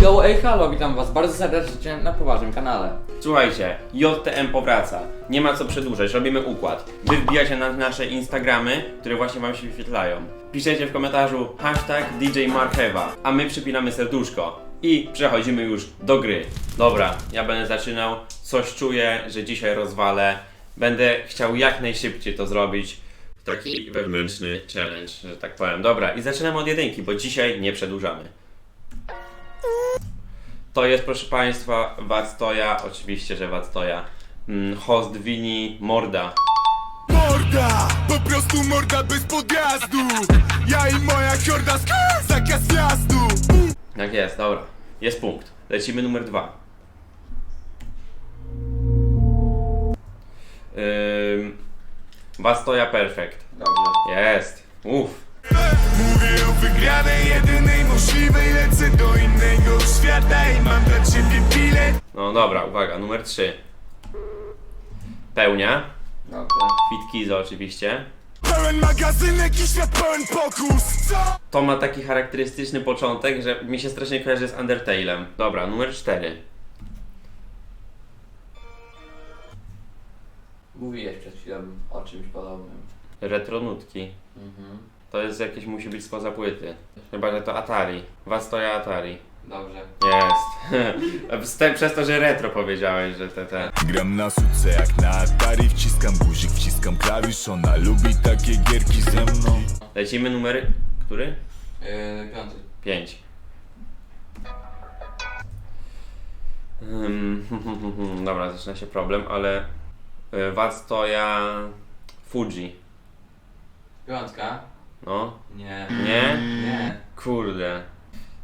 Yo, ej, halo, witam was bardzo serdecznie na poważnym kanale. Słuchajcie, JTM powraca. Nie ma co przedłużać, robimy układ. Wy wbijacie na nasze Instagramy, które właśnie wam się wyświetlają. Piszecie w komentarzu hashtag DJ Marchewa, a my przypinamy serduszko. I przechodzimy już do gry. Dobra, ja będę zaczynał. Coś czuję, że dzisiaj rozwalę. Będę chciał jak najszybciej to zrobić. Taki wewnętrzny challenge, że tak powiem. Dobra, i zaczynamy od jedynki, bo dzisiaj nie przedłużamy. To jest, proszę Państwa, Wactoja, oczywiście, że Wactoja. Mm, host Wini Morda. Morda, po prostu morda bez podjazdu Ja i moja horda sk- zakaz wjazdu Tak jest, dobra. Jest punkt. Lecimy numer dwa. Ym, Wactoja Perfect. Dobrze. Jest. Uff. Wygranej, jedynej możliwej Lecę do innego świata i mam dla ciebie bilet No dobra, uwaga, numer trzy. Pełnia. Dobrze. Fit Kizo oczywiście. Pełen magazynek i świat pełen pokus Co? To ma taki charakterystyczny początek, że mi się strasznie kojarzy z Undertale'em. Dobra, numer cztery. Mówiłeś przed chwilą o czymś podobnym. Retronutki. Mhm. To jest jakieś, musi być spoza płyty. Chyba, że to Atari. Wastoja Atari. Dobrze. Jest. Z te, przez to, że retro powiedziałeś, że te, te. Gram na suce jak na Atari Wciskam guzik, wciskam klawisz Ona lubi takie gierki ze mną Lecimy numer... Który? Yy, piąty. 5. Um, dobra, zaczyna się problem, ale... y, Wastoja... Fuji. Piątka? No. Nie. Nie? Nie. Kurde.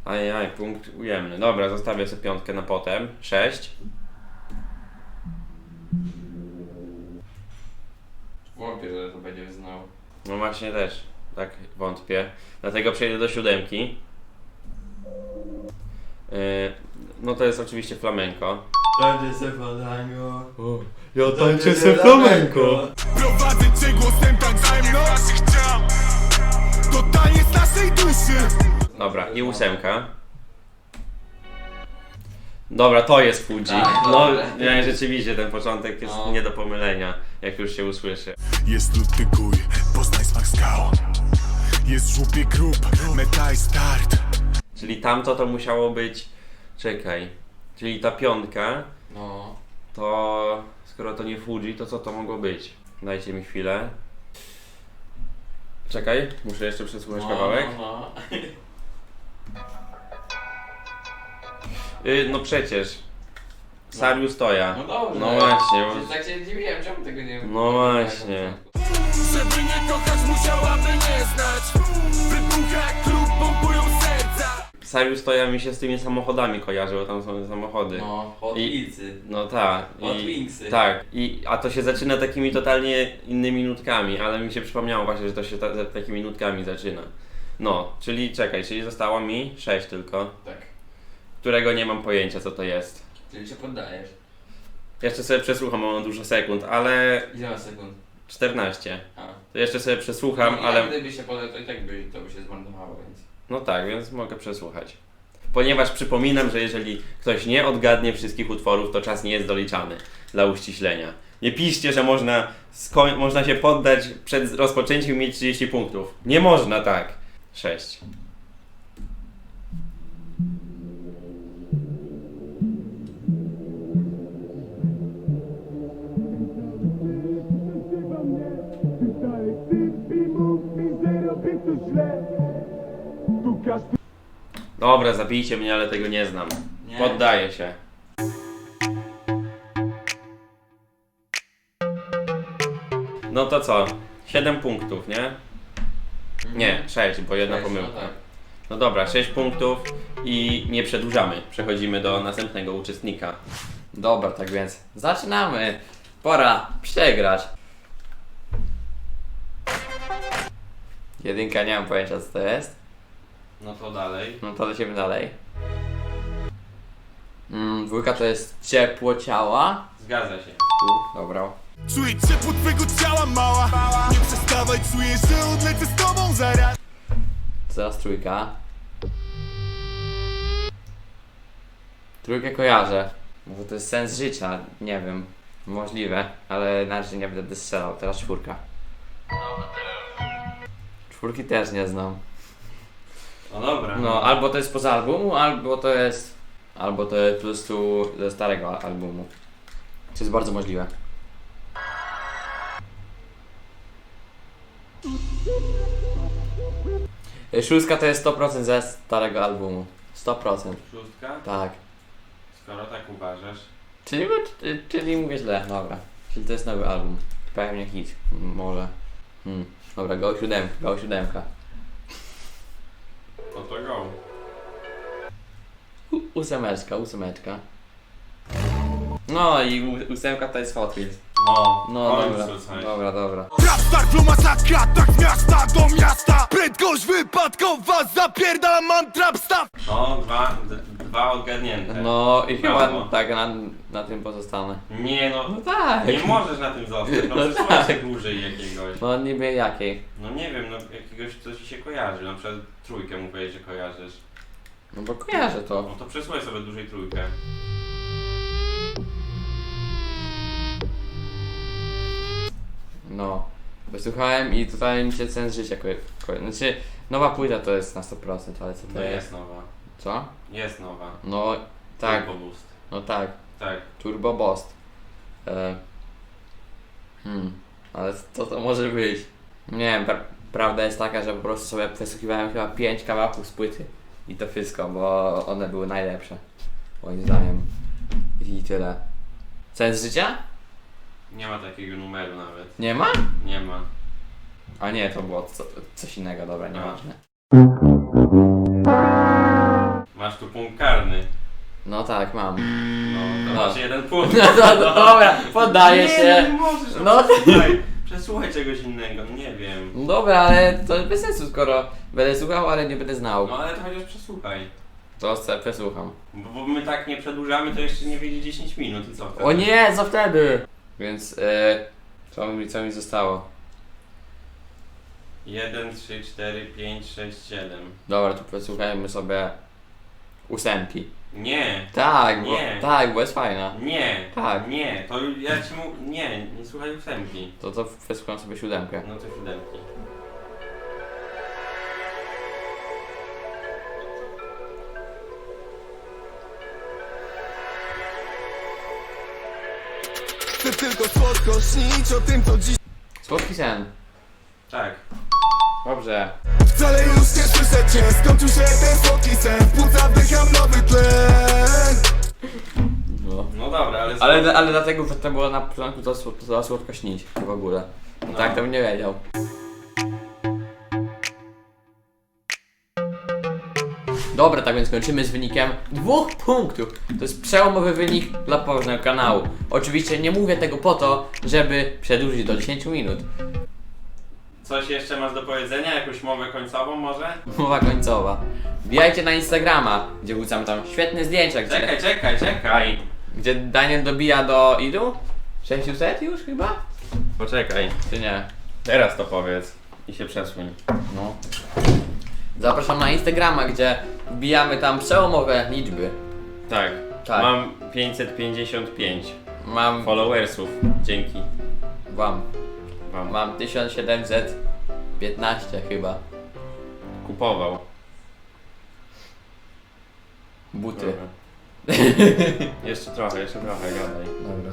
Ajaj, punkt ujemny. Dobra, zostawię sobie piątkę na potem. 6. Wątpię, że to będzie znał. No właśnie też, tak wątpię. Dlatego przejdę do siódemki. Yy, no to jest oczywiście flamenko. Będzie se flamenco. Ja tańczę se flamenco. Prowadzę cię głosem tak ze mną To taniec naszej duszy Dobra, i ósemka. Dobra, to jest Fuji. Tak, No, dobra. nie, rzeczywiście ten początek jest No. nie do pomylenia, jak już się usłyszy. Jest lud tykuj, poznaj smak skał Jest żłupie grób, meta i start Czyli tamto to musiało być. Czekaj. Czyli ta piątka, No. to skoro to nie Fuji, to co to mogło być? Dajcie mi chwilę. Czekaj, muszę jeszcze przesłuchać no, kawałek. No, no. Y, no przecież. Sariu stoja. no dobrze. No właśnie, bo- tak się dziwiłem, czemu tego nie No właśnie. Serca Sariu stoja mi się z tymi samochodami kojarzy, bo tam są samochody. No, Hot I- Wheelsy. No tak. Hot I, Wingsy. tak. I, a to się zaczyna takimi totalnie innymi nutkami, ale mi się przypomniało właśnie, że to się ta, ta, takimi nutkami zaczyna. No, czyli czekaj, czyli zostało mi 6 tylko, Tak. którego nie mam pojęcia co to jest. Czyli się poddajesz. Jeszcze sobie przesłucham, bo mam dużo sekund, ale Ile sekund? 14. A. To jeszcze sobie przesłucham, No, ale... Ja gdyby się poddał, to i tak by to by się zmarnowało, więc. No tak, więc mogę przesłuchać. Ponieważ przypominam, że jeżeli ktoś nie odgadnie wszystkich utworów, to czas nie jest doliczany dla uściślenia. Nie piszcie, że można, skoń- można się poddać przed rozpoczęciem i mieć 30 punktów. Nie można tak. 6. Dalej syp i mów mi, że robię to źle Tu każdy Dobra, zabijcie mnie, ale tego nie znam. Nie. Poddaję się. No to co? 7 punktów, nie? Nie, 6, bo jedna Sześć, no pomyłka. tak. No dobra, 6 punktów i nie przedłużamy. Przechodzimy do następnego uczestnika. Dobra, tak więc zaczynamy. Pora przegrać. Jedynka, nie mam pojęcia co to jest. No to dalej. No to lecimy dalej. Mm, dwójka to jest ciepło ciała. Zgadza się. U, dobra. Czuję ciepło twego ciała mała Nie przestawaj, czuję, że odlecę z tobą zaraz Teraz trójka. Trójkę kojarzę, bo to jest sens życia, nie wiem, możliwe, ale inaczej nie będę strzelał. Teraz czwórka. Czwórki też nie znam. No dobra. No, albo to jest poza albumu, albo to jest. Albo to jest po prostu ze starego albumu. Co jest bardzo możliwe. Y, Szóstka to jest 100% ze starego albumu. 100%. Szóstka? Tak. Skoro tak uważasz. Czyli, czy- czyli mówię źle, dobra. Czyli to jest nowy album. Pewnie hit. Może. Hmm. Dobra, go siódemka, go siódemka. Ósemeczka, ósemeczka. No i ósemka to jest Hot Wheels. No, No dobra, dobra, dobra. Rapstar flow masakra, tak z miasta do miasta Prędkość wypadkowa, zapierdalam mam trap staw No, dwa, d- dwa odgadnięte. No i chyba Brawo. tak na, na tym pozostanę. Nie no, No tak. nie możesz na tym zostać. No, No przesłuchaj tak. się dłużej jakiegoś. No niby jakiej? No nie wiem, no jakiegoś, co ci się kojarzy. Na przykład trójkę mówiłeś, że kojarzysz. No bo kojarzę to. No to przesłuchaj sobie dłużej trójkę. No. Wysłuchałem i tutaj mi się sens życia ko- ko- Znaczy, nowa płyta to jest na 100%, ale co to No jest? jest nowa. Co? Jest nowa. No tak, Turbo Boost. no tak. Tak. Turbo Boost. E, hmm, ale co to może być? Nie wiem, pra- prawda jest taka, że po prostu sobie wysłuchiwałem chyba 5 kawałków z płyty. I to wszystko, bo one były najlepsze. Moim zdaniem. I tyle. Sens życia? Nie ma takiego numeru nawet. Nie ma? Nie ma. A nie, to było co, coś innego, dobra, nie A. ważne. Masz tu punkt karny. No tak, mam. No, to No. masz jeden punkt. No to dobra, poddaję nie, się. No, nie możesz, no, No. Przesłuchaj czegoś innego, no nie wiem. No Dobra, ale to bez sensu, skoro będę słuchał, ale nie będę znał. No ale to chociaż przesłuchaj. To se przesłucham. Bo, bo my tak nie przedłużamy, to jeszcze nie wiedzie 10 minut i co wtedy? O nie, co wtedy? Więc, e, co, mi, co mi zostało? 1, 3, 4, 5, 6, 7. Dobra, to przesłuchajmy sobie ósemki. Nie, Tak, Nie. Bo, tak, bo jest fajna. nie, Tak. nie, to ja ci mu... Nie, nie słuchaj ósemki. To to przesłucham sobie siódemkę. No to siódemki. Chcę tylko słodko śnić o tym co dziś Słodki sen. Tak. Dobrze. Wcale już nie słyszę cię, skończył się ten słodki sen W płuca wdycham nowy tlen No. No dobra, ale... Ale, ale dlatego, że to było na początku to, słod- to, to słodko śnić w ogóle. No. No. Tak, to bym nie wiedział. Dobra, tak więc kończymy z wynikiem dwóch punktów. To jest przełomowy wynik dla poważnego kanału. Oczywiście nie mówię tego po to, żeby przedłużyć do 10 minut. Coś jeszcze masz do powiedzenia? Jakąś mowę końcową może? Mowa końcowa. Wbijajcie na Instagrama, gdzie wrzucam tam świetne zdjęcia, gdzie, Czekaj, czekaj, czekaj. gdzie Daniel dobija do ilu? 600 już chyba? Poczekaj. Czy nie? Teraz to powiedz. I się przesuń. No. Zapraszam na Instagrama, gdzie wbijamy tam przełomowe liczby. Tak. Tak. Mam 555 Mam followersów. Dzięki wam. Wam. Mam 1715 chyba. Kupował. Buty. Dobra. jeszcze trochę, jeszcze trochę, gadaj. Dobra.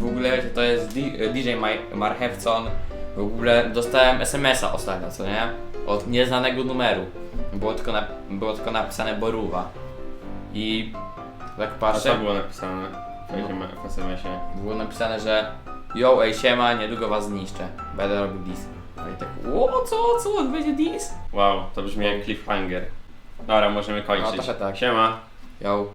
W ogóle to jest D- DJ Maj- Marchewcon. W ogóle dostałem SMS-a ostatnio, co nie? Od nieznanego numeru. Było tylko, na- było tylko napisane Boruwa. I tak A co patrzę, było napisane w w SMS-ie? było napisane, że Yo, ej siema, niedługo was zniszczę. Będę robił dis. No i tak, o co, co, będzie dis? Wow, to brzmi jak cliffhanger. Dobra, możemy kończyć. No, trochę tak. Siema. Yo.